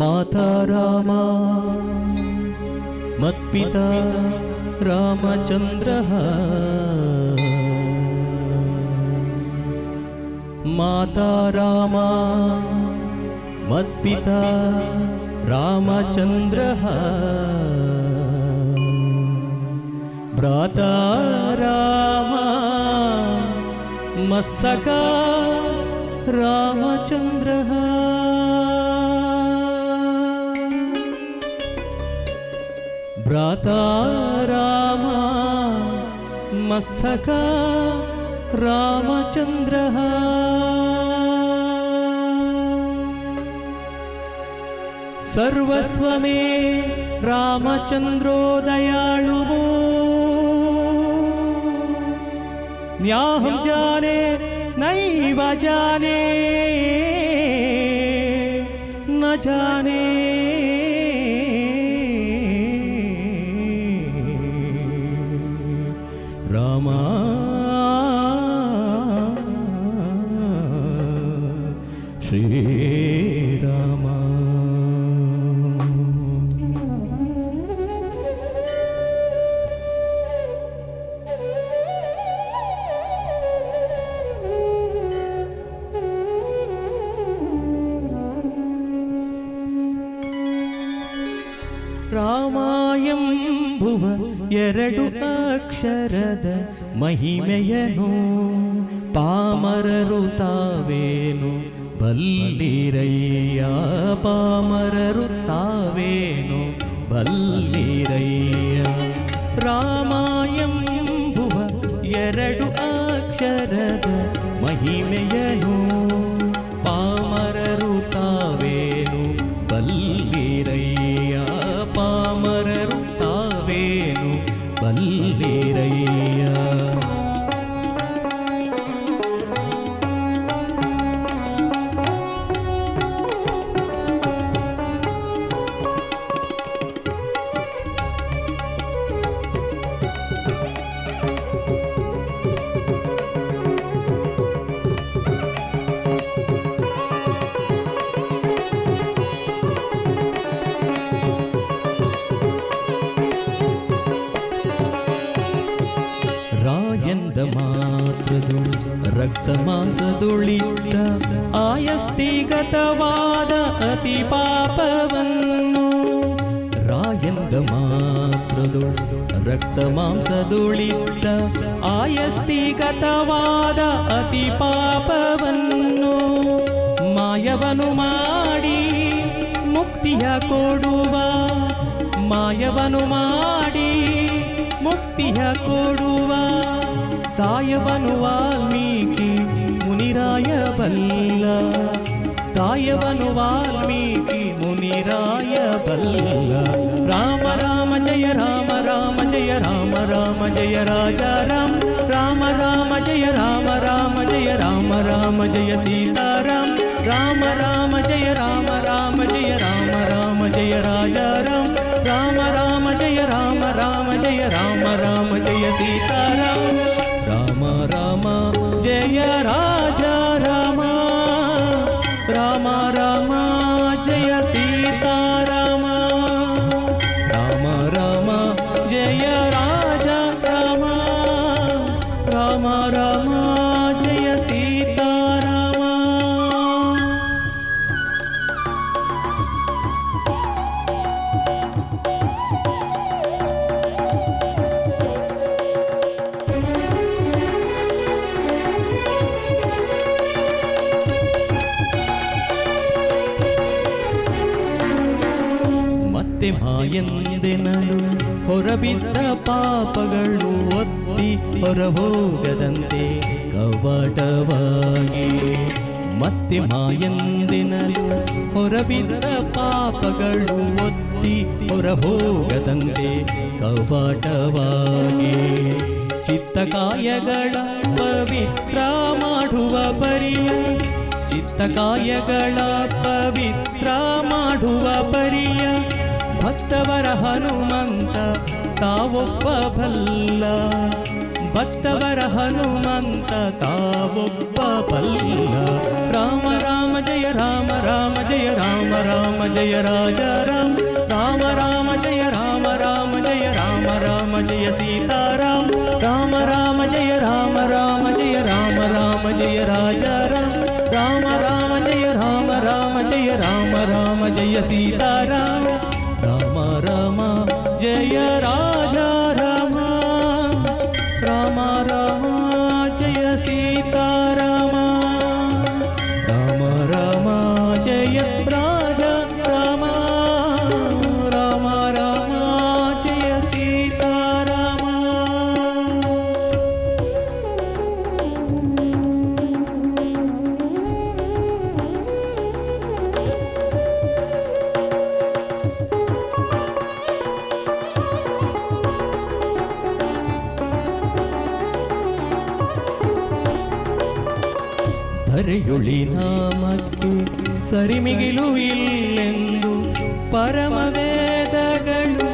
माता रामा मत्पिता रामचन्द्रः माता रामा मत्पिता रामचन्द्रः भ्राता रामा। मत्सका रामचन्द्रः భ్రాతా రామా మత్సకా రామచంద్రః सर्वस्वमे रामचन्द्रो दयाळुवो न्याहं जाने नैव जाने न जाने। ರಾಮಾಯಂಬುವ ಎರಡು ಅಕ್ಷರದ ಮಹಿಮೆಯನು ಪಾಮರರು ತಾವೇನು ಬಲ್ಲಿರಯ್ಯ ಪಾಮರರು ತಾವೇನು ಬಲ್ಲಿರಯ್ಯ ರಾಮಾಯಂಬುವ ಎರಡು ಅಕ್ಷರದ ಮಹಿಮೆಯನು ಮಾಂಸದುಳಿದ್ದ ಆಯಸ್ತಿಗತವಾದ ಅತಿ ಪಾಪವನ್ನು ರಾಯಂದ ಮಾತ್ರದು ರಕ್ತ ಮಾಂಸದುಳಿತ ಆಯಸ್ತಿಗತವಾದ ಅತಿ ಪಾಪವನ್ನು ಮಾಯವನು ಮಾಡಿ ಮುಕ್ತಿಯ ಕೊಡುವ ಮಾಯವನು ಮಾಡಿ ಮುಕ್ತಿಯ ಕೊಡುವ ತಾಯವನು ವಾಲ್ಮೀಕಿ ಮುನಿರಾಯ ಬಲ್ಲ ತಾಯವನು ವಾಲ್ಮೀಕಿ ಮುನಿರಾಯ ಬಲ್ಲ ರಾಮ ರಾಮ ಜಯ ರಾಮ ರಾಮ ಜಯ ರಾಮ ರಾಮ ಜಯ ರಾಜ ರಾಮ ರಾಮ ರಾಮ ಜಯ ರಾಮ ರಾಮ ಜಯ ರಾಮ ರಾಮ ಜಯ ಸೀತಾರಾಮ ರಾಮ ರಾಮ ಜಯ ರಾಮ ರಾಮ ಜಯ ರಾಮ ರಾಮ ಜಯ ರಾಜ ರಾಮ ರಾಮ ರಾಮ ಜಯ ರಾಮ ರಾಮ ಜಯ ರಾಮ ರಾಮ ಜಯ ಸೀತಾರಾಮ ராமா ஜெய ராமா. ಮತ್ತೆ ಮಾಯಂದೆನಲು ಹೊರಬಿದ್ದ ಪಾಪಗಳು ಒತ್ತಿ ಹೊರಹೋಗದಂತೆ ಕವಟವಾಗಿ. ಮತ್ತೆ ಮಾಯಂದೆನಲು ಹೊರಬಿದ್ದ ಪಾಪಗಳು ಒತ್ತಿ ಹೊರಹೋಗದಂತೆ ಕವಟವಾಗಿ. ಚಿತ್ತಕಾಯಗಳ ಪವಿತ್ರ ಮಾಡುವ ಪರಿಯ ಚಿತ್ತಕಾಯಗಳ ಪವಿತ್ರ ಮಾಡುವ ಪರಿಯ ಭಕ್ತವರ ಹನುಮಂತ ತಾವೊಬ್ಬ ಬಲ್ಲ ಭಕ್ತವರ ಹನುಮಂತ ತಾವೊಬ್ಬ ಬಲ್ಲ ರಾಮ ರಾಮ ಜಯ ರಾಮ ರಾಮ ಜಯ ರಾಮ ರಾಮ ಜಯ ರಾಜ ರಾಮ ರಾಮ ರಾಮ ಜಯ ರಾಮ ರಾಮ ಜಯ ರಾಮ ರಾಮ ಜಯ ಸೀತಾರಾಮ ರಾಮ ರಾಮ ಜಯ ರಾಮ ರಾಮ ಜಯ ರಾಮ ರಾಮ ಜಯ ರಾಜ ರಾಮ ರಾಮ ರಾಮ ಜಯ ರಾಮ ರಾಮ ಜಯ ರಾಮ ರಾಮ ಜಯ ಸೀತಾರಾಮ రామ జయ రామ ಧರೆಯೊಳಿ ನಾಮಕ್ಕೆ ಸರಿಮಿಗಿಲು ಇಲ್ಲೆಂದು ಪರಮವೇದಗಳು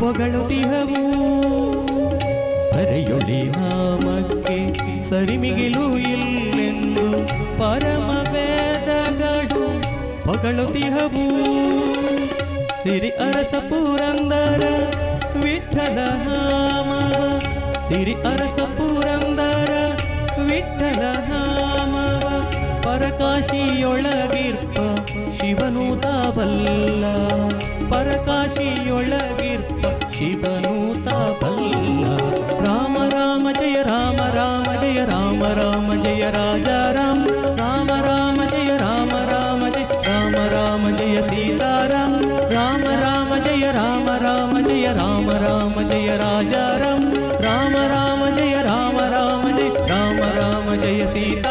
ಪೊಗಳುತಿಹವು ಧರೆಯೊಳಿ ನಾಮಕ್ಕೆ ಸರಿಮಿಗಿಲು ಇಲ್ಲೆಂದು ಪರಮವೇದಗಳು ಪೊಗಳುತಿಹವು ಸಿರಿ ಅರಸ ಪುರಂದರ ವಿಠಲ ಸಿರಿ ಅರಸ ಪುರಂದರ ವಿಠಲ ಪರಕಾಶಿಯೊಳಗಿರ್ಪ ಶಿವನೂತ ಬಲ್ಲ ಪರಕಾಶಿಯೊಳಗಿರ್ಪ ಶಿವನೂತ ಬಲ್ಲ ರಾಮ ರಾಮ ಜಯ ರಾಮ ರಾಮ ಜಯ ರಾಮ ರಾಮ ಜಯ ರಾಜ ರಾಮ ರಾಮ ರಾಮ ಜಯ ರಾಮ ರಾಮ ಜಯ ರಾಮ ರಾಮ ಜಯ ಸೀತಾರಾಮ ರಾಮ ರಾಮ ಜಯ ರಾಮ ರಾಮ ಜಯ ರಾಮ ರಾಮ ಜಯ ರಾಜ ರಾಮ ರಾಮ ರಾಮ ಜಯ ರಾಮ ರಾಮ ಜಯ ರಾಮ ರಾಮ ಜಯ ಸೀತಾರಾಮ